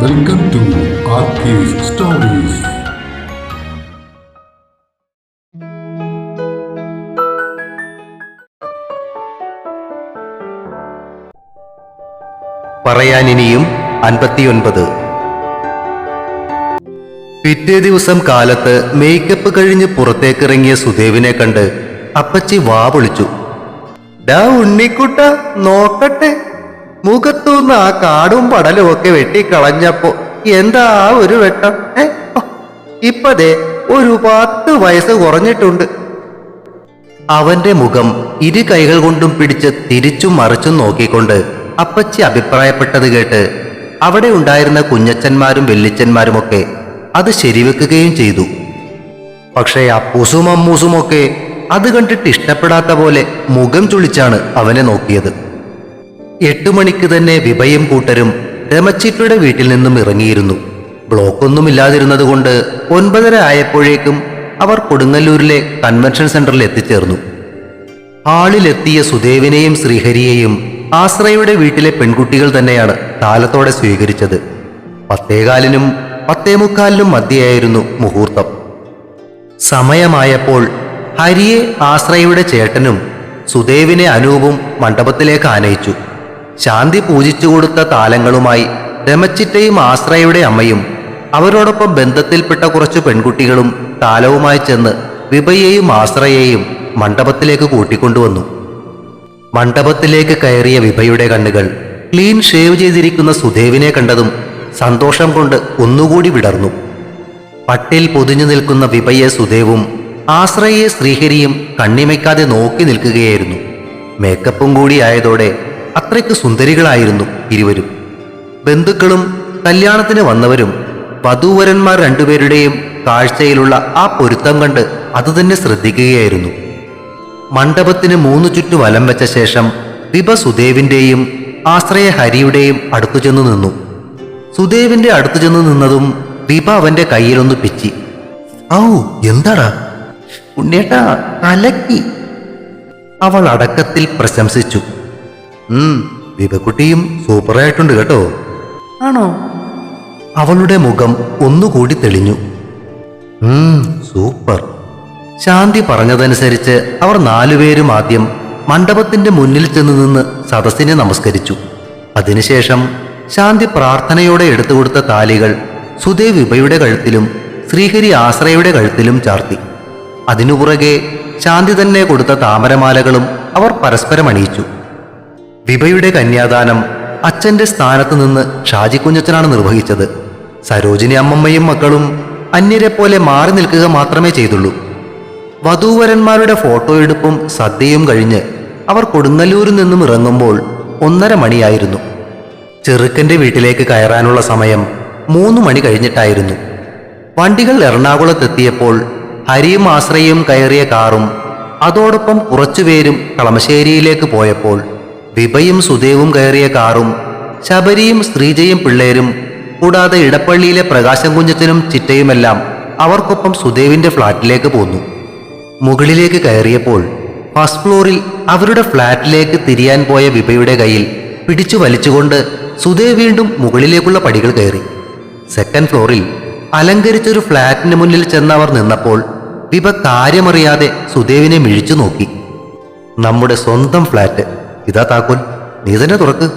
Welcome to ആർക്കേസ് stories പറയാനിനിയും അൻപത്തിയൊൻപത്. പിറ്റേ ദിവസം കാലത്ത് മേക്കപ്പ് കഴിഞ്ഞ് പുറത്തേക്കിറങ്ങിയ സുദേവിനെ കണ്ട് അപ്പച്ചി വാ വിളിച്ചു. ഡാ ഉണ്ണിക്കുട്ട നോക്കട്ടെ. മുഖത്തൂന്ന് ആ കാടും പടലും ഒക്കെ വെട്ടിക്കളഞ്ഞപ്പോ എന്താ ആ ഒരു വെട്ടം? ഏ? ഇപ്പതേ ഒരു പത്ത് വയസ്സ് കുറഞ്ഞിട്ടുണ്ട്. അവന്റെ മുഖം ഇരു കൈകൾ കൊണ്ടും പിടിച്ച് തിരിച്ചും മറിച്ചും നോക്കിക്കൊണ്ട് അപ്പച്ചി അഭിപ്രായപ്പെട്ടത് കേട്ട് അവിടെ ഉണ്ടായിരുന്ന കുഞ്ഞച്ചന്മാരും വെല്ലിച്ചന്മാരുമൊക്കെ അത് ശരിവെക്കുകയും ചെയ്തു. പക്ഷേ അപ്പൂസും അമ്മൂസുമൊക്കെ അത് കണ്ടിട്ട് ഇഷ്ടപ്പെടാത്ത പോലെ മുഖം ചുളിച്ചാണ് അവനെ നോക്കിയത്. എട്ടു മണിക്ക് തന്നെ വിഭയം കൂട്ടരും രമച്ചിറ്റയുടെ വീട്ടിൽ നിന്നും ഇറങ്ങിയിരുന്നു. ബ്ലോക്കൊന്നും ഇല്ലാതിരുന്നത് കൊണ്ട് ഒൻപതര ആയപ്പോഴേക്കും അവർ കൊടുങ്ങല്ലൂരിലെ കൺവെൻഷൻ സെന്ററിൽ എത്തിച്ചേർന്നു. ഹാളിലെത്തിയ സുദേവിനെയും ശ്രീഹരിയെയും ആശ്രയുടെ വീട്ടിലെ പെൺകുട്ടികൾ തന്നെയാണ് താലത്തോടെ സ്വീകരിച്ചത്. പത്തേകാലിനും പത്തേമുക്കാലിനും മധ്യയായിരുന്നു മുഹൂർത്തം. സമയമായപ്പോൾ ഹരിയെ ആശ്രയുടെ ചേട്ടനും സുദേവിനെ അനൂപും മണ്ഡപത്തിലേക്ക് ആനയിച്ചു. ശാന്തി പൂജിച്ചു കൊടുത്ത താലങ്ങളുമായി രമച്ചിറ്റയും ആശ്രയയുടെ അമ്മയും അവരോടൊപ്പം ബന്ധത്തിൽപ്പെട്ട കുറച്ചു പെൺകുട്ടികളും താലവുമായി ചെന്ന് വിഭയെയും ആശ്രയെയും മണ്ഡപത്തിലേക്ക് കൂട്ടിക്കൊണ്ടുവന്നു. മണ്ഡപത്തിലേക്ക് കയറിയ വിഭയുടെ കണ്ണുകൾ ക്ലീൻ ഷേവ് ചെയ്തിരിക്കുന്ന സുദേവിനെ കണ്ടതും സന്തോഷം കൊണ്ട് ഒന്നുകൂടി വിടർന്നു. പട്ടിൽ പൊതിഞ്ഞു നിൽക്കുന്ന വിഭയെ സുദേവും ആശ്രയെ ശ്രീഹരിയും കണ്ണിമയ്ക്കാതെ നോക്കി നിൽക്കുകയായിരുന്നു. മേക്കപ്പും കൂടി ആയതോടെ അത്രയ്ക്ക് സുന്ദരികളായിരുന്നു ഇരുവരും. ബന്ധുക്കളും കല്യാണത്തിന് വന്നവരും വധൂവരന്മാർ രണ്ടുപേരുടെയും കാഴ്ചയിലുള്ള ആ പൊരുത്തം കണ്ട് അതുതന്നെ ശ്രദ്ധിക്കുകയായിരുന്നു. മണ്ഡപത്തിന് മൂന്നു ചുറ്റു വലം വെച്ച ശേഷം വിഭ സുദേവിന്റെയും ആശ്രയ ഹരിയുടെയും അടുത്തു ചെന്നു നിന്നു. സുദേവിന്റെ അടുത്തു ചെന്നു നിന്നതും വിഭ അവന്റെ കയ്യിലൊന്ന് പിച്ചി. ഔ എന്താടാ? ഉണ്ണേട്ടാ അലക്കി അവൾ അടക്കത്തിൽ പ്രശംസിച്ചു. ഉം വിഭക്കുട്ടിയും സൂപ്പറായിട്ടുണ്ട് കേട്ടോ. ആണോ? അവളുടെ മുഖം ഒന്നുകൂടി തെളിഞ്ഞു. സൂപ്പർ. ശാന്തി പറഞ്ഞതനുസരിച്ച് അവർ നാലുപേരും ആദ്യം മണ്ഡപത്തിന്റെ മുന്നിൽ ചെന്ന് നിന്ന് സദസ്സിനെ നമസ്കരിച്ചു. അതിനുശേഷം ശാന്തി പ്രാർത്ഥനയോടെ എടുത്തുകൊടുത്ത താലികൾ സുദേവ് വിഭയുടെ കഴുത്തിലും ശ്രീഹരി ആശ്രയയുടെ കഴുത്തിലും ചാർത്തി. അതിനു പുറകെ ശാന്തി തന്നെ കൊടുത്ത താമരമാലകളും അവർ പരസ്പരം അണിയിച്ചു. വിഭയുടെ കന്യാദാനം അച്ഛന്റെ സ്ഥാനത്ത് നിന്ന് ഷാജി കുഞ്ഞച്ചനാണ് നിർവഹിച്ചത്. സരോജിനി അമ്മമ്മയും മക്കളും അന്യരെ പോലെ മാറി നിൽക്കുക മാത്രമേ ചെയ്തുള്ളൂ. വധൂവരന്മാരുടെ ഫോട്ടോയെടുപ്പും സദ്യയും കഴിഞ്ഞ് അവർ കൊടുങ്ങല്ലൂരിൽ നിന്നും ഇറങ്ങുമ്പോൾ ഒന്നര മണിയായിരുന്നു. ചെറുക്കന്റെ വീട്ടിലേക്ക് കയറാനുള്ള സമയം മൂന്ന് മണി കഴിഞ്ഞിട്ടായിരുന്നു. വണ്ടികൾ എറണാകുളത്തെത്തിയപ്പോൾ ഹരിയും ആശ്രയും കയറിയ കാറും അതോടൊപ്പം കുറച്ചുപേരും കളമശ്ശേരിയിലേക്ക് പോയപ്പോൾ വിഭയും സുദേവും കയറിയ കാറും ശബരിയും സ്ത്രീജയും പിള്ളേരും കൂടാതെ ഇടപ്പള്ളിയിലെ പ്രകാശം കുഞ്ഞത്തിനും ചിറ്റയുമെല്ലാം അവർക്കൊപ്പം സുദേവിന്റെ ഫ്ളാറ്റിലേക്ക് പോന്നു. മുകളിലേക്ക് കയറിയപ്പോൾ ഫസ്റ്റ് ഫ്ലോറിൽ അവരുടെ ഫ്ളാറ്റിലേക്ക് തിരിയാൻ പോയ വിഭയുടെ കയ്യിൽ പിടിച്ചു വലിച്ചുകൊണ്ട് സുദേവ് വീണ്ടും മുകളിലേക്കുള്ള പടികൾ കയറി. സെക്കൻഡ് ഫ്ലോറിൽ അലങ്കരിച്ചൊരു ഫ്ളാറ്റിന് മുന്നിൽ ചെന്ന് അവർ നിന്നപ്പോൾ വിഭ കാര്യമറിയാതെ സുദേവിനെ മിഴിച്ചു നോക്കി. നമ്മുടെ സ്വന്തം ഫ്ളാറ്റ് ഇതാ താക്കോൽ നീ തന്നെ തുറക്ക്.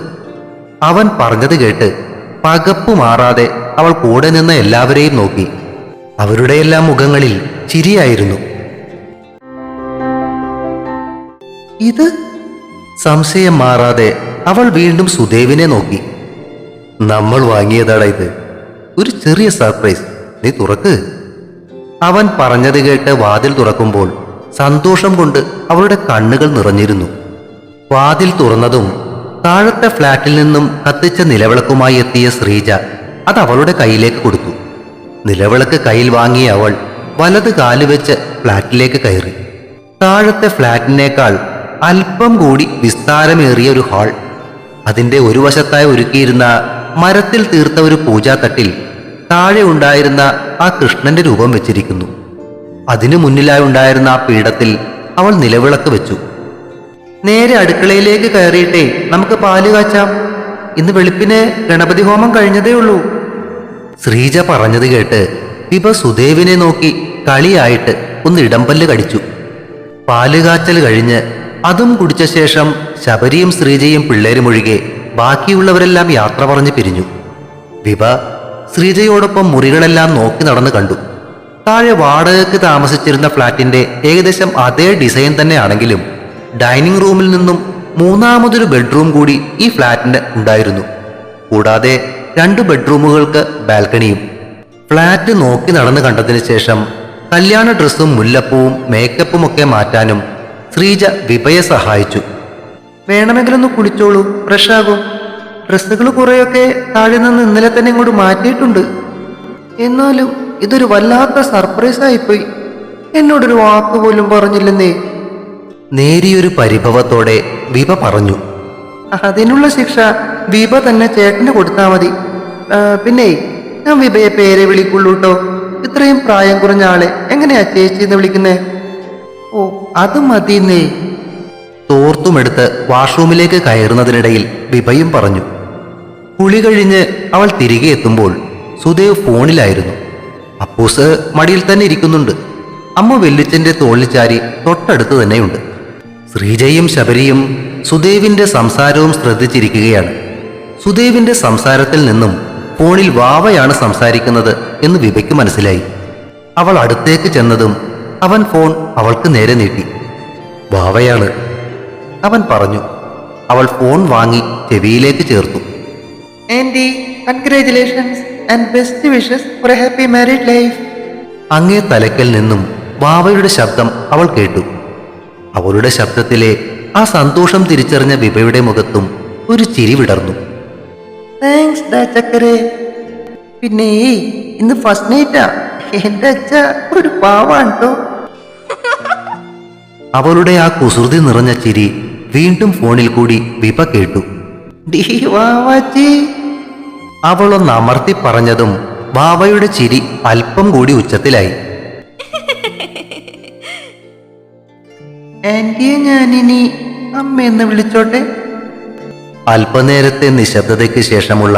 അവൻ പറഞ്ഞത് കേട്ട് പകപ്പ് മാറാതെ അവൾ കൂടെ നിന്ന് എല്ലാവരെയും നോക്കി. അവരുടെയെല്ലാം മുഖങ്ങളിൽ ചിരിയായിരുന്നു. ഇത്? സംശയം മാറാതെ അവൾ വീണ്ടും സുദേവിനെ നോക്കി. നമ്മൾ വാങ്ങിയതാടാ ഇത്. ഒരു ചെറിയ സർപ്രൈസ്. നീ തുറക്ക്. അവൻ പറഞ്ഞത് കേട്ട് വാതിൽ തുറക്കുമ്പോൾ സന്തോഷം കൊണ്ട് അവളുടെ കണ്ണുകൾ നിറഞ്ഞിരുന്നു. വാതിൽ തുറന്നതും താഴത്തെ ഫ്ലാറ്റിൽ നിന്നും കത്തിച്ച നിലവിളക്കുമായി എത്തിയ ശ്രീജ അത് അവളുടെ കയ്യിലേക്ക് കൊടുത്തു. നിലവിളക്ക് കയ്യിൽ വാങ്ങിയ അവൾ വലത് കാൽ വെച്ച് ഫ്ലാറ്റിലേക്ക് കയറി. താഴത്തെ ഫ്ലാറ്റിനേക്കാൾ അല്പം കൂടി വിസ്താരമേറിയ ഒരു ഹാൾ. അതിന്റെ ഒരു വശത്തായി ഒരുക്കിയിരുന്ന മരത്തിൽ തീർത്ത ഒരു പൂജാത്തട്ടിൽ താഴെ ഉണ്ടായിരുന്ന ആ കൃഷ്ണന്റെ രൂപം വെച്ചിരിക്കുന്നു. അതിനു മുന്നിലായി ഉണ്ടായിരുന്ന ആ പീഠത്തിൽ അവൾ നിലവിളക്ക് വെച്ചു. നേരെ അടുക്കളയിലേക്ക് കയറിയിട്ടേ നമുക്ക് പാൽ കാച്ചാം. ഇന്ന് വെളുപ്പിന് ഗണപതി ഹോമം കഴിഞ്ഞതേ ഉള്ളൂ. ശ്രീജ പറഞ്ഞത് കേട്ട് വിഭ സുദേവിനെ നോക്കി കളിയായിട്ട് ഒന്ന് ഇടംപല്ല് കടിച്ചു. പാൽ കാച്ചൽ കഴിഞ്ഞ് അതും കുടിച്ച ശേഷം ശബരിയും ശ്രീജയും പിള്ളേരും ഒഴികെ ബാക്കിയുള്ളവരെല്ലാം യാത്ര പറഞ്ഞ് പിരിഞ്ഞു. വിഭ ശ്രീജയോടൊപ്പം മുറികളെല്ലാം നോക്കി നടന്ന് കണ്ടു. താഴെ വാടകയ്ക്ക് താമസിച്ചിരുന്ന ഫ്ളാറ്റിന്റെ ഏകദേശം അതേ ഡിസൈൻ തന്നെയാണെങ്കിലും ഡൈനിങ് റൂമിൽ നിന്നും മൂന്നാമതൊരു ബെഡ്റൂം കൂടി ഈ ഫ്ലാറ്റിന് ഉണ്ടായിരുന്നു. കൂടാതെ രണ്ട് ബെഡ്റൂമുകൾക്ക് ബാൽക്കണിയും. ഫ്ലാറ്റ് നോക്കി നടന്നു കണ്ടതിന് ശേഷം കല്യാണ ഡ്രസ്സും മുല്ലപ്പൂവും മേക്കപ്പും ഒക്കെ മാറ്റാനും ശ്രീജ വിഭയെ സഹായിച്ചു. വേണമെങ്കിലൊന്ന് കുളിച്ചോളൂ ഫ്രഷാകും. ഡ്രസ്സുകൾ കുറേയൊക്കെ താഴെ നിന്ന് ഇന്നലെ തന്നെ ഇങ്ങോട്ട് മാറ്റിയിട്ടുണ്ട്. എന്നാലും ഇതൊരു വല്ലാത്ത സർപ്രൈസ് ആയിപ്പോയി എന്നോടൊരു വാക്ക് പോലും പറഞ്ഞില്ലെന്നേ. നേരിയൊരു പരിഭവത്തോടെ വിഭ പറഞ്ഞു. അതിനുള്ള ശിക്ഷ വിഭ തന്നെ ചേട്ടന് കൊടുത്താൽ മതി. പിന്നെ ഞാൻ വിഭയെ പേരെ വിളിക്കുള്ളൂ കേട്ടോ ഇത്രയും പ്രായം കുറഞ്ഞ ആളെ എങ്ങനെയാ ചേച്ചി എന്ന് വിളിക്കുന്നേ? ഓ അത് നേ തോർത്തുമെടുത്ത് വാഷ്റൂമിലേക്ക് കയറുന്നതിനിടയിൽ വിഭയും പറഞ്ഞു. കുളി കഴിഞ്ഞ് അവൾ തിരികെ എത്തുമ്പോൾ സുദേവ് ഫോണിലായിരുന്നു. അപ്പൂസ് മടിയിൽ തന്നെ ഇരിക്കുന്നുണ്ട്. അമ്മ വെല്ലിച്ചന്റെ തോളിൽ ചാരി തൊട്ടടുത്ത് തന്നെയുണ്ട്. ശ്രീജയും ശബരിയും സുദേവിന്റെ സംസാരവും ശ്രദ്ധിച്ചിരിക്കുകയാണ്. സുദേവിന്റെ സംസാരത്തിൽ നിന്നും ഫോണിൽ വാവയാണ് സംസാരിക്കുന്നത് എന്ന് വിവയ്ക്ക് മനസ്സിലായി. അവൾ അടുത്തേക്ക് ചെന്നതും അവൻ ഫോൺ അവൾക്ക് നേരെ നീട്ടി. വാവയാണ്. അവൻ പറഞ്ഞു അവൾ ഫോൺ വാങ്ങി ചെവിയിലേക്ക് ചേർത്തു. Andy congratulations and best wishes for a happy married life അങ്ങേ തലക്കൽ നിന്നും വാവയുടെ ശബ്ദം അവൾ കേട്ടു. അവളുടെ ശബ്ദത്തിലെ ആ സന്തോഷം തിരിച്ചറിഞ്ഞ വിഭയുടെ മുഖത്തും ഒരു ചിരി വിടർന്നു. താങ്ക്സ് ചക്കരെ. പിന്നെ ഇന്ന് ഫസ്റ്റ് നൈറ്റാ എന്റെ അച്ഛ ഒരു പാവാണ് കേട്ടോ അവളുടെ ആ കുസൃതി നിറഞ്ഞ ചിരി വീണ്ടും ഫോണിൽ കൂടി വിപ കേട്ടു. അവളൊന്ന് അമർത്തി പറഞ്ഞതും ബാവയുടെ ചിരി അല്പം കൂടി ഉച്ചത്തിലായി. ആന്റിയെ ഞാനിനി അമ്മയെന്ന് വിളിച്ചോട്ടെ? അല്പനേരത്തെ നിശബ്ദതയ്ക്ക് ശേഷമുള്ള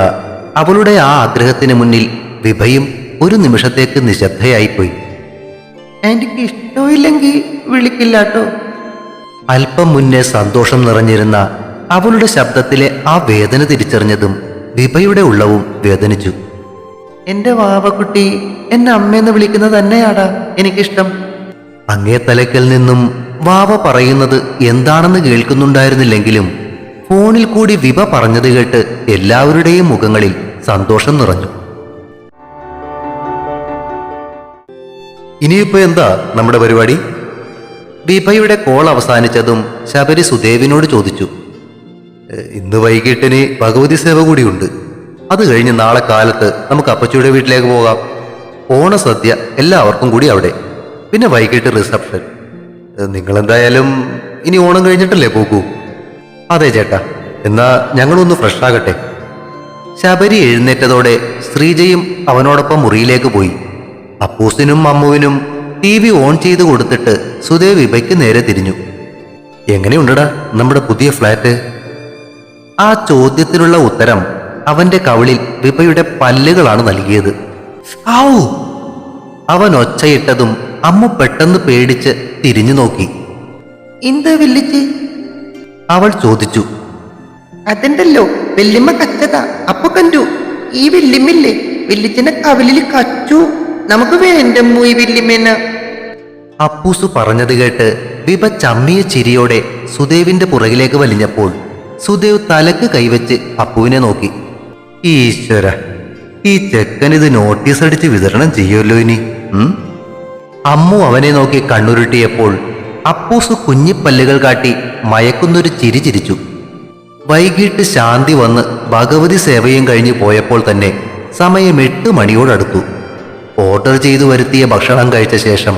അവളുടെ ആ ആഗ്രഹത്തിന് മുന്നിൽ വിഭയും ഒരു നിമിഷത്തേക്ക് നിശബ്ദയായിപ്പോയി ആന്റിക്ക് ഇഷ്ടമില്ലെങ്കിൽ വിളിക്കില്ല കേട്ടോ അല്പം മുന്നേ സന്തോഷം നിറഞ്ഞിരുന്ന അവളുടെ ശബ്ദത്തിലെ ആ വേദന തിരിച്ചറിഞ്ഞതും വിഭയുടെ ഉള്ളവും വേദനിച്ചു. എന്റെ വാവക്കുട്ടി എന്നെ അമ്മയെന്ന് വിളിക്കുന്നത് തന്നെയാടാ എനിക്കിഷ്ടം. അങ്ങേ തലക്കൽ നിന്നും വാവ പറയുന്നത് എന്താണെന്ന് കേൾക്കുന്നുണ്ടായിരുന്നില്ലെങ്കിലും ഫോണിൽ കൂടി വിവ പറഞ്ഞത് കേട്ട് എല്ലാവരുടെയും മുഖങ്ങളിൽ സന്തോഷം നിറഞ്ഞു. ഇനിയിപ്പോ എന്താ നമ്മുടെ പരിപാടി? വിഭയുടെ കോൾ അവസാനിച്ചതും ശബരി സുദേവിനോട് ചോദിച്ചു. "ഏ, ഇന്ന് വൈകിട്ടിന് ഭഗവതി സേവ കൂടിയുണ്ട്. അത് കഴിഞ്ഞ് നാളെ കാലത്ത് നമുക്ക് അപ്പച്ചിയുടെ വീട്ടിലേക്ക് പോകാം. ഓണസദ്യ എല്ലാവർക്കും കൂടി അവിടെ. പിന്നെ വൈകിട്ട് റിസപ്ഷൻ. നിങ്ങളെന്തായാലും ഇനി ഓണം കഴിഞ്ഞിട്ടല്ലേ പോകൂ? അതെ ചേട്ടാ എന്നാ ഞങ്ങളൊന്ന് ഫ്രഷ് ആകട്ടെ ശബരി എഴുന്നേറ്റതോടെ ശ്രീജയും അവനോടൊപ്പം മുറിയിലേക്ക് പോയി. അപ്പൂസിനും അമ്മുവിനും ടി വി ഓൺ ചെയ്ത് കൊടുത്തിട്ട് സുദേവ് ഇവയ്ക്ക് നേരെ തിരിഞ്ഞു. എങ്ങനെയുണ്ടടാ നമ്മുടെ പുതിയ ഫ്ലാറ്റ്? ആ ചോദ്യത്തിനുള്ള ഉത്തരം അവന്റെ കവിളിൽ വിപയുടെ പല്ലുകളാണ് നൽകിയത്. ഔ! അവൻ ഒച്ചയിട്ടതും അമ്മു പെട്ടെന്ന് പേടിച്ച് തിരിഞ്ഞു നോക്കി. എന്താ വില്ലിച്ച്? അവൾ ചോദിച്ചു. അതുണ്ടല്ലോ വെല്ലിമ്മ കച്ചതാ. അപ്പൊ കണ്ടു. ഈ വെല്ലിമ്മില്ലേ വെല്ലിച്ചിനെ കവലിൽ കച്ചു. നമുക്ക് വേണ്ടമ്മു ഈ വെല്ലിമ്മേന? അപ്പൂസു പറഞ്ഞത് കേട്ട് വിഭ ചമ്മിയ ചിരിയോടെ സുദേവിന്റെ പുറകിലേക്ക് വലിഞ്ഞപ്പോൾ സുദേവ് തലക്ക് കൈവച്ച് അപ്പുവിനെ നോക്കി. ഈശ്വര ഈ ചെക്കൻ ഇത് നോട്ടീസ് അടിച്ച് വിതരണം ചെയ്യുമല്ലോ ഇനി? അമ്മു അവനെ നോക്കി കണ്ണുരുട്ടിയപ്പോൾ അപ്പൂസ് കുഞ്ഞിപ്പല്ലുകൾ കാട്ടി മയക്കുന്നൊരു ചിരി ചിരിച്ചു. വൈകിട്ട് ശാന്തി വന്ന് ഭഗവതി സേവയും കഴിഞ്ഞു പോയപ്പോൾ തന്നെ സമയം എട്ട് മണിയോടടുത്തു. ഓർഡർ ചെയ്തു വരുത്തിയ ഭക്ഷണം കഴിച്ച ശേഷം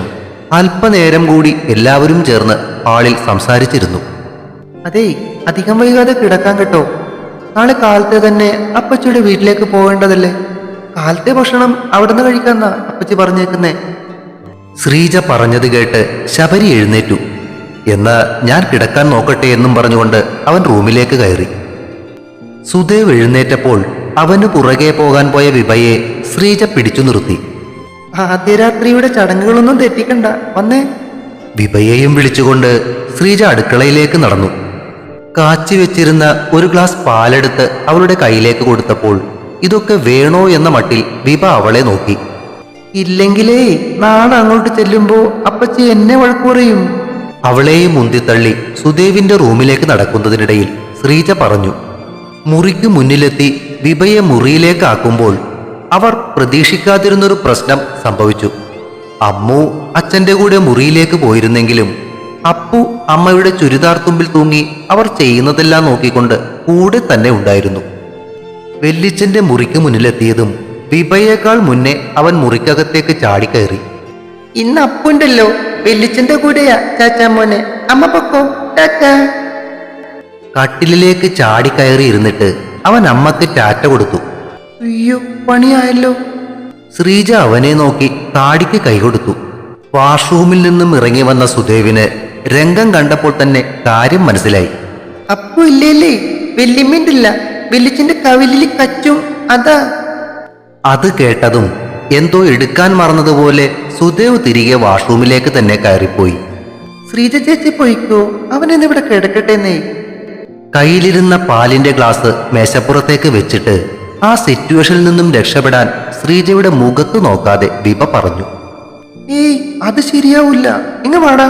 അല്പനേരം കൂടി എല്ലാവരും ചേർന്ന് ഹാളിൽ സംസാരിച്ചിരുന്നു. അതെ അധികം വൈകാതെ കിടക്കാൻ കേട്ടോ. നാളെ കാലത്തെ തന്നെ അപ്പച്ചിയുടെ വീട്ടിലേക്ക് പോകേണ്ടതല്ലേ? കാലത്തെ ഭക്ഷണം അവിടുന്ന് കഴിക്കാന്നാ അപ്പച്ചി പറഞ്ഞേക്കുന്നേ. ശ്രീജ പറഞ്ഞത് കേട്ട് ശബരി എഴുന്നേറ്റു. എന്ന് ഞാൻ കിടക്കാൻ നോക്കട്ടെ എന്നും പറഞ്ഞുകൊണ്ട് അവൻ റൂമിലേക്ക് കയറി. സുദേവ് എഴുന്നേറ്റപ്പോൾ അവന് പുറകെ പോകാൻ പോയ വിഭയെ ശ്രീജ പിടിച്ചു നിർത്തി. ആദ്യരാത്രിയുടെ ചടങ്ങുകളൊന്നും തെറ്റിക്കണ്ട വന്നേ. വിഭയെയും വിളിച്ചുകൊണ്ട് ശ്രീജ അടുക്കളയിലേക്ക് നടന്നു. കാച്ചി വെച്ചിരുന്ന ഒരു ഗ്ലാസ് പാലെടുത്ത് അവളുടെ കയ്യിലേക്ക് കൊടുത്തപ്പോൾ ഇതൊക്കെ വേണോ എന്ന മട്ടിൽ വിഭ അവളെ നോക്കി. ഇല്ലെങ്കിലേ നാളെ അങ്ങോട്ട് ചെല്ലുമ്പോ അപ്പച്ചി എന്നെ വഴക്കു പറയും. അവളെയും മുന്തിത്തള്ളി സുദേവിന്റെ റൂമിലേക്ക് നടക്കുന്നതിനിടയിൽ ശ്രീജ പറഞ്ഞു മുറിക്ക് മുന്നിലെത്തി വിഭയെ മുറിയിലേക്കാക്കുമ്പോൾ അവർ പ്രതീക്ഷിക്കാതിരുന്നൊരു പ്രശ്നം സംഭവിച്ചു. അമ്മു അച്ഛന്റെ കൂടെ മുറിയിലേക്ക് പോയിരുന്നെങ്കിലും അപ്പു അമ്മയുടെ ചുരിദാർ തുമ്പിൽ തൂങ്ങി അവർ ചെയ്യുന്നതെല്ലാം നോക്കിക്കൊണ്ട് കൂടെ തന്നെ ഉണ്ടായിരുന്നു. വെല്ലിച്ചന്റെ മുറിക്ക് മുന്നിലെത്തിയതും വിഭയേക്കാൾ മുന്നേ അവൻ മുറിക്കകത്തേക്ക് ചാടിക്കയറി. ഇന്ന് അപ്പുണ്ടല്ലോ. വെല്ലിച്ചന്റെ കൂടെയാ ചാച്ചാ മോനെ. അമ്മ പൊക്കോ ടാറ്റാ കട്ടിലിലേക്ക് ചാടിക്കയറി ഇരുന്നിട്ട് അവൻ അമ്മയ്ക്ക് ടാറ്റ കൊടുത്തു. അയ്യോ പണിയായല്ലോ. ശ്രീജ അവനെ നോക്കി താടിക്ക് കൈകൊടുത്തു വാഷ്റൂമിൽ നിന്നും ഇറങ്ങി വന്ന സുദേവിന് രംഗം കണ്ടപ്പോൾ തന്നെ കാര്യം മനസ്സിലായി. അപ്പു ഇല്ലേ വെല്ലിമ്മിണ്ടില്ല വെല്ലിച്ചന്റെ കവിലിൽ കച്ചും അതാ. അത് കേട്ടതും എന്തോ എടുക്കാൻ മറന്നതുപോലെ സുദേവ് തിരികെ വാഷ്റൂമിലേക്ക് തന്നെ കയറിപ്പോയി. ശ്രീജ ചേച്ചി പോയിക്കോ? അവൻ എന്നിവിടെ കിടക്കട്ടെന്നേ. കയ്യിലിരുന്ന പാലിന്റെ ഗ്ലാസ് മേശപ്പുറത്തേക്ക് വെച്ചിട്ട് ആ സിറ്റുവേഷനിൽ നിന്നും രക്ഷപ്പെടാൻ ശ്രീജയുടെ മുഖത്ത് നോക്കാതെ ദീപ പറഞ്ഞു. ഏയ് അത് ശരിയാവില്ല. ഇങ്ങ വാടാ.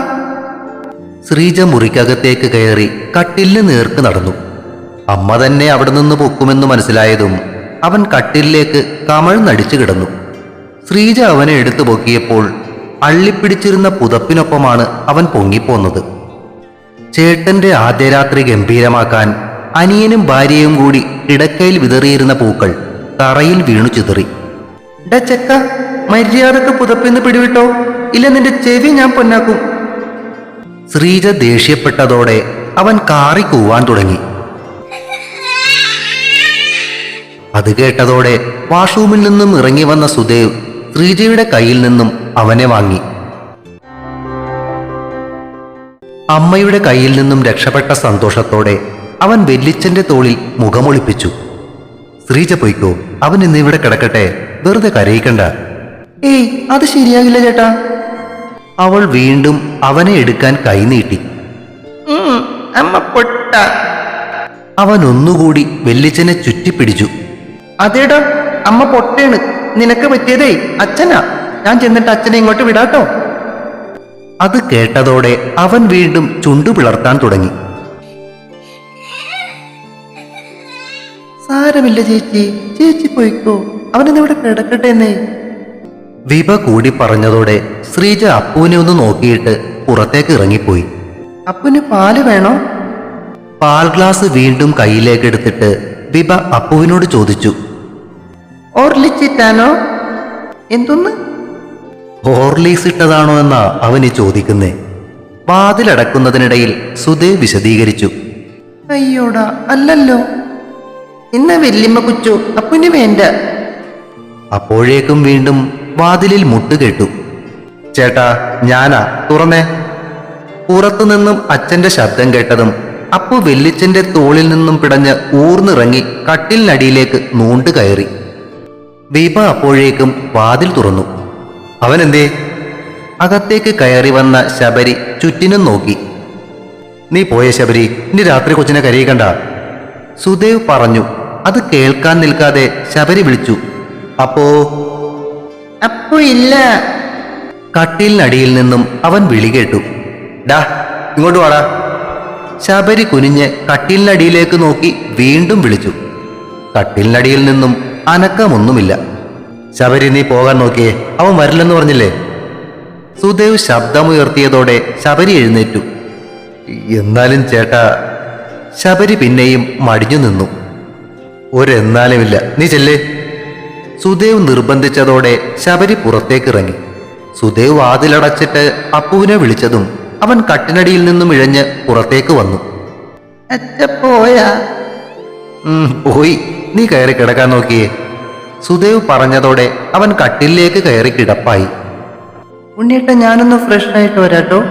ശ്രീജ മുറിക്കകത്തേക്ക് കയറി കട്ടിലിന് നേർക്ക് നടന്നു. അമ്മ തന്നെ അവിടെ നിന്ന് പൊക്കുമെന്ന് മനസ്സിലായതും അവൻ കട്ടിലിലേക്ക് കമഴ്ന്നടിച്ചു കിടന്നു. ശ്രീജ അവനെ എടുത്തു പൊക്കിയപ്പോൾ അള്ളിപ്പിടിച്ചിരുന്ന പുതപ്പിനൊപ്പമാണ് അവൻ പൊങ്ങിപ്പോന്നത്. ചേട്ടന്റെ ആദ്യ രാത്രി ഗംഭീരമാക്കാൻ അനിയനും ഭാര്യയും കൂടി കിടക്കയിൽ വിതറിയിരുന്ന പൂക്കൾ തറയിൽ വീണു ചിതറി. ഡാ ചെക്ക മര്യാദയ്ക്ക് പുതപ്പിന്ന് പിടിവിട്ടോ? ഇല്ല നിന്റെ ചെവി ഞാൻ പൊന്നാക്കും. ശ്രീജ ദേഷ്യപ്പെട്ടതോടെ അവൻ കാറി കൂവാൻ തുടങ്ങി. അത് കേട്ടതോടെ വാഷ്റൂമിൽ നിന്നും ഇറങ്ങി വന്ന സുദേവ് ശ്രീജയുടെ കയ്യിൽ നിന്നും അവനെ വാങ്ങി. അമ്മയുടെ കയ്യിൽ നിന്നും രക്ഷപ്പെട്ട സന്തോഷത്തോടെ അവൻ വെല്ലിച്ചന്റെ തോളിൽ മുഖമൊളിപ്പിച്ചു. ശ്രീജ പൊയ്ക്കോ അവൻ ഇന്നിവിടെ കിടക്കട്ടെ വെറുതെ കരയിക്കണ്ട. ഏയ് അത് ശരിയാകില്ല ചേട്ടാ. അവൾ വീണ്ടും അവനെ എടുക്കാൻ കൈനീട്ടി അവൻ ഒന്നുകൂടി വെല്ലിച്ചനെ ചുറ്റിപ്പിടിച്ചു. അതേടാ അമ്മ പൊട്ടേണ്. നിനക്ക് പറ്റിയതേ അച്ഛനാ. ഞാൻ ചെന്നിട്ട് അച്ഛനെ ഇങ്ങോട്ട് വിടാട്ടോ. അത് കേട്ടതോടെ അവൻ വീണ്ടും ചുണ്ടു പിളർത്താൻ തുടങ്ങി. സാരമില്ല ചേച്ചി. ചേച്ചി പോയിക്കോ. അവനെന്നിവിടെ കിടക്കട്ടെ എന്നേ. വിഭ കൂടി പറഞ്ഞതോടെ ശ്രീജ അപ്പുവിനെ ഒന്ന് നോക്കിയിട്ട് പുറത്തേക്ക് ഇറങ്ങിപ്പോയി. അപ്പുവിന് പാൽ വേണോ? പാൽ ഗ്ലാസ് വീണ്ടും കയ്യിലേക്ക് എടുത്തിട്ട് വിഭ അപ്പുവിനോട് ചോദിച്ചു. ഓർലിച്ചിട്ടാനോ എന്തൊന്ന്? ഓർലീസ് ഇട്ടതാണോ എന്നാ അവന് ചോദിക്കുന്നേ. വാതിലടക്കുന്നതിനിടയിൽ സുധേ വിശദീകരിച്ചു. അയ്യോടാ അല്ലല്ലോ. ഇന്ന വെല്ലിമ്മ കുച്ചു അപ്പുന് വേണ്ട. അപ്പോഴേക്കും വീണ്ടും വാതിലിൽ മുട്ടുകേട്ടു ചേട്ടാ ഞാനാ തുറന്നേ. പുറത്തുനിന്നും അച്ഛന്റെ ശബ്ദം കേട്ടതും അപ്പു വെല്ലിച്ചന്റെ തോളിൽ നിന്നും പിടഞ്ഞ് ഊർന്നിറങ്ങി കട്ടിലിനടിയിലേക്ക് നോണ്ടു കയറി. ദീപ അപ്പോഴേക്കും വാതിൽ തുറന്നു. അവനെന്തേ? അകത്തേക്ക് കയറി വന്ന ശബരി ചുറ്റിനും നോക്കി. നീ പോയ ശബരി ഇനി രാത്രി കൊച്ചിനെ കരയിക്കണ്ട. സുദേവ് പറഞ്ഞു. അത് കേൾക്കാൻ നിൽക്കാതെ ശബരി വിളിച്ചു. അപ്പോ? അപ്പു ഇല്ല. കട്ടിലിനടിയിൽ നിന്നും അവൻ വിളി കേട്ടു. ഡാ ഇങ്ങോട്ട് വാടാ. ശബരി കുനിഞ്ഞ് കട്ടിലിനടിയിലേക്ക് നോക്കി വീണ്ടും വിളിച്ചു. കട്ടിലിനടിയിൽ നിന്നും അനക്കമൊന്നുമില്ല. ശബരി നീ പോകാൻ നോക്കിയേ. അവൻ വരില്ലെന്ന് പറഞ്ഞില്ലേ? സുദേവ് ശബ്ദമുയർത്തിയതോടെ ശബരി എഴുന്നേറ്റു. എന്നാലും ചേട്ടാ ശബരി പിന്നെയും മടിഞ്ഞു നിന്നു. ഒരെന്നാലുമില്ല. നീ ചെല്ലേ. സുദേവ് നിർബന്ധിച്ചതോടെ ശബരി പുറത്തേക്ക് ഇറങ്ങി സുദേവ് വാതിലടച്ചിട്ട് അപ്പുവിനെ വിളിച്ചതും അവൻ കട്ടിനടിയിൽ നിന്നും ഇഴഞ്ഞ് പുറത്തേക്ക് വന്നു. പോയാ. "ഉം, പോയി. നീ കയറി കിടക്കാൻ നോക്കിയേ. സുദേവ് പറഞ്ഞതോടെ അവൻ കട്ടിലേക്ക് കയറി കിടപ്പായി. ഉണ്ണിയേട്ട ഞാനൊന്ന് ഫ്രഷ് ആയിട്ട് വരാട്ടോ.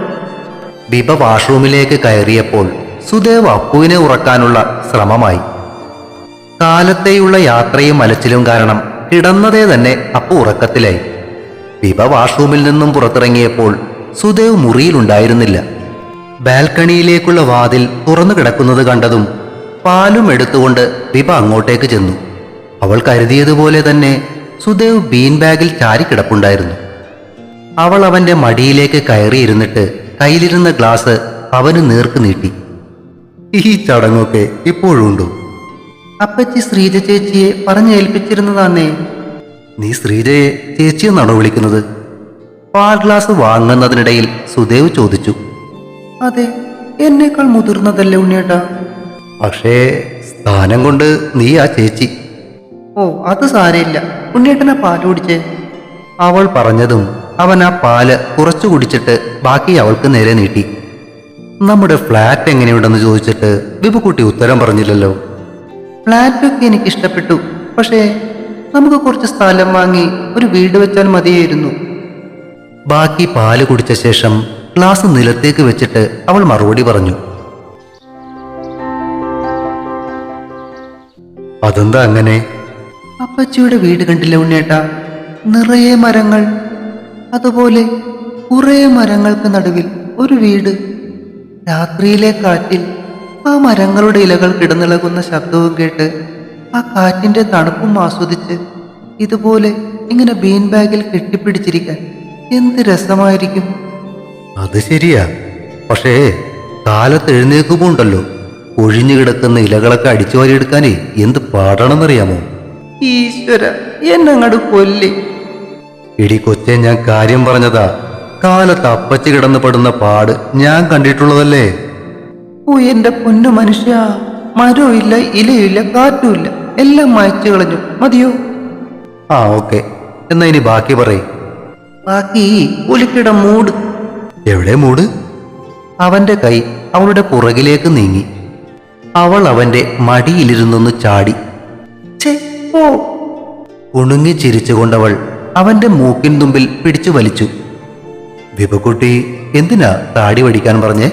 ബിബ വാഷ്റൂമിലേക്ക് കയറിയപ്പോൾ സുദേവ് അപ്പുവിനെ ഉറക്കാനുള്ള ശ്രമമായി. കാലത്തെയുള്ള യാത്രയും അലച്ചിലും കാരണം കിടന്നതേ തന്നെ അപ്പു ഉറക്കത്തിലായി. ബിബ വാഷ്റൂമിൽ നിന്നും പുറത്തിറങ്ങിയപ്പോൾ സുദേവ് മുറിയിലുണ്ടായിരുന്നില്ല. ബാൽക്കണിയിലേക്കുള്ള വാതിൽ തുറന്നു കിടക്കുന്നത് കണ്ടതും പാലും എടുത്തുകൊണ്ട് വിഭ അങ്ങോട്ടേക്ക് ചെന്നു. അവൾ കരുതിയതുപോലെ തന്നെ സുദേവ് ബീൻ ബാഗിൽ ചാരിക്കിടപ്പുണ്ടായിരുന്നു അവൾ അവന്റെ മടിയിലേക്ക് കയറിയിരുന്നിട്ട് കയ്യിലിരുന്ന ഗ്ലാസ് അവന് നേർക്ക് നീട്ടി. ഈ ചടങ്ങൊക്കെ ഇപ്പോഴുണ്ടോ അപ്പച്ചി ശ്രീജ ചേച്ചിയെ പറഞ്ഞേൽപ്പിച്ചിരുന്നതാന്നേ. നീ ശ്രീജയെ ചേച്ചിയെന്നാണോ വിളിക്കുന്നത്? പാൽ ഗ്ലാസ് വാങ്ങുന്നതിനിടയിൽ സുദേവ് ചോദിച്ചു അതെ എന്നേക്കാൾ മുതിർന്നതല്ലേ ഉണ്ണിയേട്ടാ? പക്ഷേ സ്ഥാനം കൊണ്ട് നീ ആ ചേച്ചി. ഓ അത് സാരയില്ല ഉണ്ണിയേട്ടനെ പാൽ കുടിച്ചേ. അവൾ പറഞ്ഞതും അവൻ ആ പാൽ കുറച്ചു കുടിച്ചിട്ട് ബാക്കി അവൾക്ക് നേരെ നീട്ടി. നമ്മുടെ ഫ്ലാറ്റ് എങ്ങനെയുണ്ടെന്ന് ചോദിച്ചിട്ട് വിപുക്കുട്ടി ഉത്തരം പറഞ്ഞില്ലല്ലോ. ഫ്ലാറ്റ് ഫ്ലാറ്റൊക്കെ എനിക്ക് ഇഷ്ടപ്പെട്ടു പക്ഷേ നമുക്ക് കുറച്ച് സ്ഥലം വാങ്ങി ഒരു വീട് വെച്ചാൽ മതിയായിരുന്നു. ബാക്കി പാൽ കുടിച്ച ശേഷം ഗ്ലാസ് നിലത്തേക്ക് വെച്ചിട്ട് അവൾ മറുപടി പറഞ്ഞു. അതെന്താ അങ്ങനെ? അപ്പച്ചിയുടെ വീട് കണ്ടില്ല ഉണ്ണേട്ടാ നിറയെ മരങ്ങൾ. അതുപോലെ കുറേ മരങ്ങൾക്ക് നടുവിൽ ഒരു വീട്. രാത്രിയിലെ കാറ്റിൽ ആ മരങ്ങളുടെ ഇലകൾ കിടന്നിളകുന്ന ശബ്ദവും കേട്ട് ആ കാറ്റിന്റെ തണുപ്പും ആസ്വദിച്ച് ഇതുപോലെ ഇങ്ങനെ ബീൻ ബാഗിൽ കെട്ടിപ്പിടിച്ചിരിക്കാൻ എന്ത് രസമായിരിക്കും? അത് ശരിയാ. പക്ഷേ കാലത്ത് എഴുന്നേൽക്കുമ്പോ ഉണ്ടല്ലോ ഒഴിഞ്ഞു കിടക്കുന്ന ഇലകളൊക്കെ അടിച്ചു വാരിയെടുക്കാനേ എന്ത് പാടാണെന്നറിയാമോ? ഈശ്വര എന്നങ്ങട് കൊല്ലി? ഇടി കൊച്ചെ ഞാൻ കാര്യം പറഞ്ഞതാ. കാലത്ത് അപ്പച്ച് കിടന്ന് പെടുന്ന പാട് ഞാൻ കണ്ടിട്ടുള്ളതല്ലേ? ഓ എന്റെ പൊന്നു മനുഷ്യ. മരവുമില്ല ഇല്ല ഇലയില്ല കാറ്റുമില്ല എല്ലാം മയച്ചു കളഞ്ഞു. മതിയോ? ആ ഓക്കെ. എന്നാ ഇനി ബാക്കി പറയ്. ബാക്കി പുലിക്കിട മൂട്. എവിടെ മൂട്? അവന്റെ കൈ അവളുടെ പുറകിലേക്ക് നീങ്ങി. അവൾ അവന്റെ മടിയിലിരുന്നൊന്ന് ചാടി. ഛേ, ഓ ഉണുങ്ങി ചിരിച്ചുകൊണ്ടവൾ അവന്റെ മൂക്കിൻ തുമ്പിൽ പിടിച്ചു വലിച്ചു. വിപക്കുട്ടി എന്തിനാ താടി വടിക്കാൻ പറഞ്ഞേ?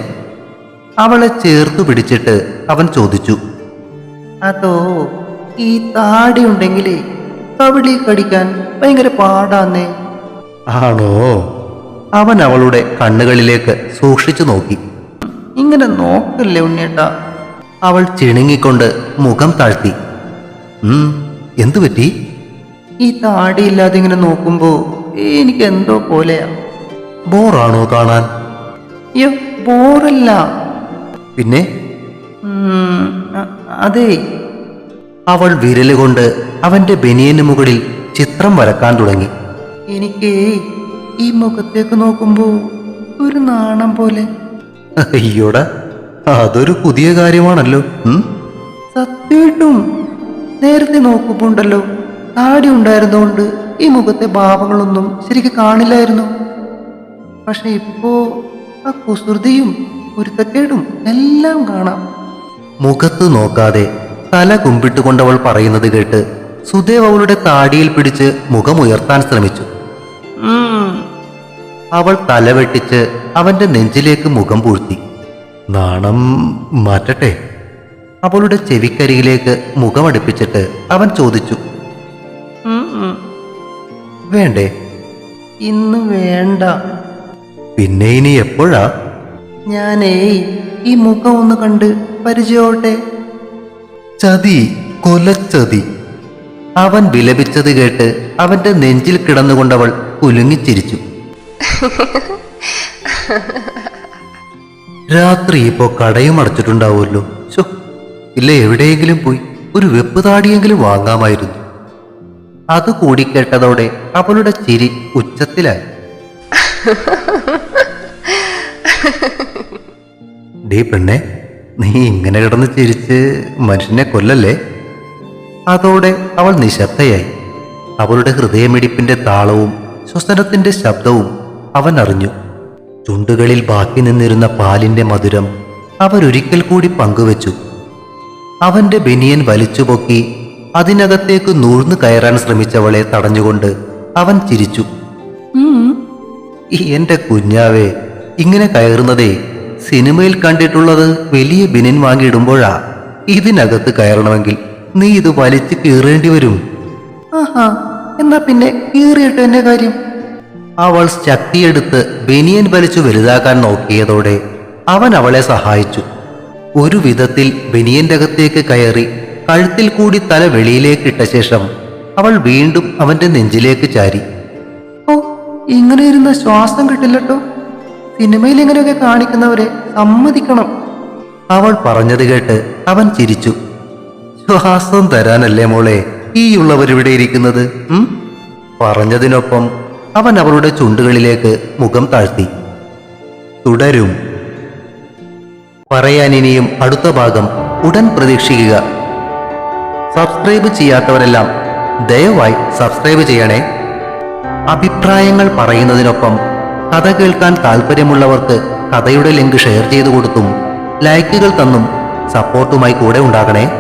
അവളെ ചേർത്തു പിടിച്ചിട്ട് അവൻ ചോദിച്ചു. അതോ ഈ താടി ഉണ്ടെങ്കിലേ കവിളി കടിക്കാൻ ഭയങ്കര പാടാന്നേ? ആണോ? അവൻ അവളുടെ കണ്ണുകളിലേക്ക് സൂക്ഷിച്ചു നോക്കി. ഇങ്ങനെ നോക്കല്ലേ ഉണ്ണിയേട്ട? അവൾ ചിണുങ്ങിക്കൊണ്ട് മുഖം താഴ്ത്തി. എന്തു പറ്റി? ഈ താടിയില്ലാതെ ഇങ്ങനെ നോക്കുമ്പോ എനിക്ക് എന്തോ പോലെയാ. ബോറാണോ കാണാൻ? അയ്യോ ബോറല്ല. പിന്നെ? അതേ. അവൾ വിരലുകൊണ്ട് അവന്റെ ബനിയന് മുകളിൽ ചിത്രം വരക്കാൻ തുടങ്ങി. എനിക്ക് ഈ മുഖത്തേക്ക് നോക്കുമ്പോ ഒരു നാണം പോലെ. അയ്യോടാ അതൊരു പുതിയ കാര്യമാണല്ലോ? സത്യമായിട്ടും നേരത്തെ നോക്കുമ്പോ ഉണ്ടല്ലോ താടി ഉണ്ടായിരുന്നുകൊണ്ട് ഈ മുഖത്തെ ഭാവങ്ങളൊന്നും ശരിക്ക് കാണില്ലായിരുന്നു. പക്ഷെ ഇപ്പോ ആ കുസൃതിയും കുരുത്തക്കേടും എല്ലാം കാണാം. മുഖത്ത് നോക്കാതെ തല കുമ്പിട്ടുകൊണ്ടവൾ പറയുന്നത് കേട്ട് സുദേവ് അവളുടെ താടിയിൽ പിടിച്ച് മുഖമുയർത്താൻ ശ്രമിച്ചു. അവൾ തലവെട്ടിച്ച് അവന്റെ നെഞ്ചിലേക്ക് മുഖം പൂഴ്ത്തി. നാണം മാറ്റട്ടെ? അവളുടെ ചെവിക്കരിയിലേക്ക് മുഖമടുപ്പിച്ചിട്ട് അവൻ ചോദിച്ചു. വേണ്ടേ? ഇന്ന് വേണ്ട. പിന്നെ ഇനി എപ്പോഴാ? ഞാനേ ഈ മുഖം ഒന്ന് കണ്ട് പരിചയോട്ടെ ചതി കൊലച്ചതി. അവൻ വിലപിച്ചത് കേട്ട് അവന്റെ നെഞ്ചിൽ കിടന്നുകൊണ്ടവൾ കുലുങ്ങിച്ചിരിച്ചു രാത്രി ഇപ്പോ കടയും അടച്ചിട്ടുണ്ടാവുമല്ലോ. ഇല്ല എവിടെയെങ്കിലും പോയി ഒരു വെപ്പ് താടിയെങ്കിലും വാങ്ങാമായിരുന്നു. അത് കൂടിക്കേട്ടതോടെ അവളുടെ ചിരി ഉച്ചത്തിലായി. ഡീ പെണ്ണെ നീ ഇങ്ങനെ കിടന്ന് ചിരിച്ച് മനുഷ്യനെ കൊല്ലല്ലേ? അതോടെ അവൾ നിശബ്ദയായി. അവളുടെ ഹൃദയമിടിപ്പിന്റെ താളവും ശ്വസനത്തിന്റെ ശബ്ദവും അവൻ അറിഞ്ഞു. ചുണ്ടുകളിൽ ബാക്കി നിന്നിരുന്ന പാലിന്റെ മധുരം അവരൊരിക്കൽ കൂടി പങ്കുവച്ചു. അവന്റെ ബനിയൻ വലിച്ചുപൊക്കി അതിനകത്തേക്ക് നൂഴ്ന്നു കയറാൻ ശ്രമിച്ചവളെ തടഞ്ഞുകൊണ്ട് അവൻ ചിരിച്ചു. എന്റെ കുഞ്ഞാവേ ഇങ്ങനെ കയറുന്നതേ സിനിമയിൽ കണ്ടിട്ടുള്ളത് വലിയ ബിനിൻ വാങ്ങിയിടുമ്പോഴാ ഇതിനകത്ത് കയറണമെങ്കിൽ നീ ഇത് വലിച്ചു കീറേണ്ടി വരും. ആഹാ. എന്നാ പിന്നെ കീറിയിട്ട് എന്നെ കാര്യം? അവൾ ശക്തിയെടുത്ത് ബനിയൻ വലിച്ചു വലുതാക്കാൻ നോക്കിയതോടെ അവൻ അവളെ സഹായിച്ചു. ഒരു വിധത്തിൽ ബനിയന്റെ അകത്തേക്ക് കയറി കഴുത്തിൽ കൂടി തല വെളിയിലേക്ക് ഇട്ട ശേഷം അവൾ വീണ്ടും അവന്റെ നെഞ്ചിലേക്ക് ചാരി. ഓ ഇങ്ങനെ ഇരുന്ന ശ്വാസം കിട്ടില്ലട്ടോ. സിനിമയിൽ ഇങ്ങനെയൊക്കെ കാണിക്കുന്നവരെ സമ്മതിക്കണം. അവൾ പറഞ്ഞത് കേട്ട് അവൻ ചിരിച്ചു. ശ്വാസം തരാനല്ലേ മോളെ? ഈയുള്ളവരിവിടെ ഇരിക്കുന്നത്? പറഞ്ഞതിനൊപ്പം അവൻ അവളുടെ ചുണ്ടുകളിലേക്ക് മുഖം താഴ്ത്തി. തുടരും. പറയാനിനിയും അടുത്ത ഭാഗം ഉടൻ പ്രതീക്ഷിക്കുക. സബ്സ്ക്രൈബ് ചെയ്യാത്തവരെല്ലാം ദയവായി സബ്സ്ക്രൈബ് ചെയ്യണേ. അഭിപ്രായങ്ങൾ പറയുന്നതിനൊപ്പം കഥ കേൾക്കാൻ താല്പര്യമുള്ളവർക്ക് കഥയുടെ ലിങ്ക് ഷെയർ ചെയ്തു കൊടുത്തും ലൈക്കുകൾ തന്നും സപ്പോർട്ടുമായി കൂടെ ഉണ്ടാകണേ.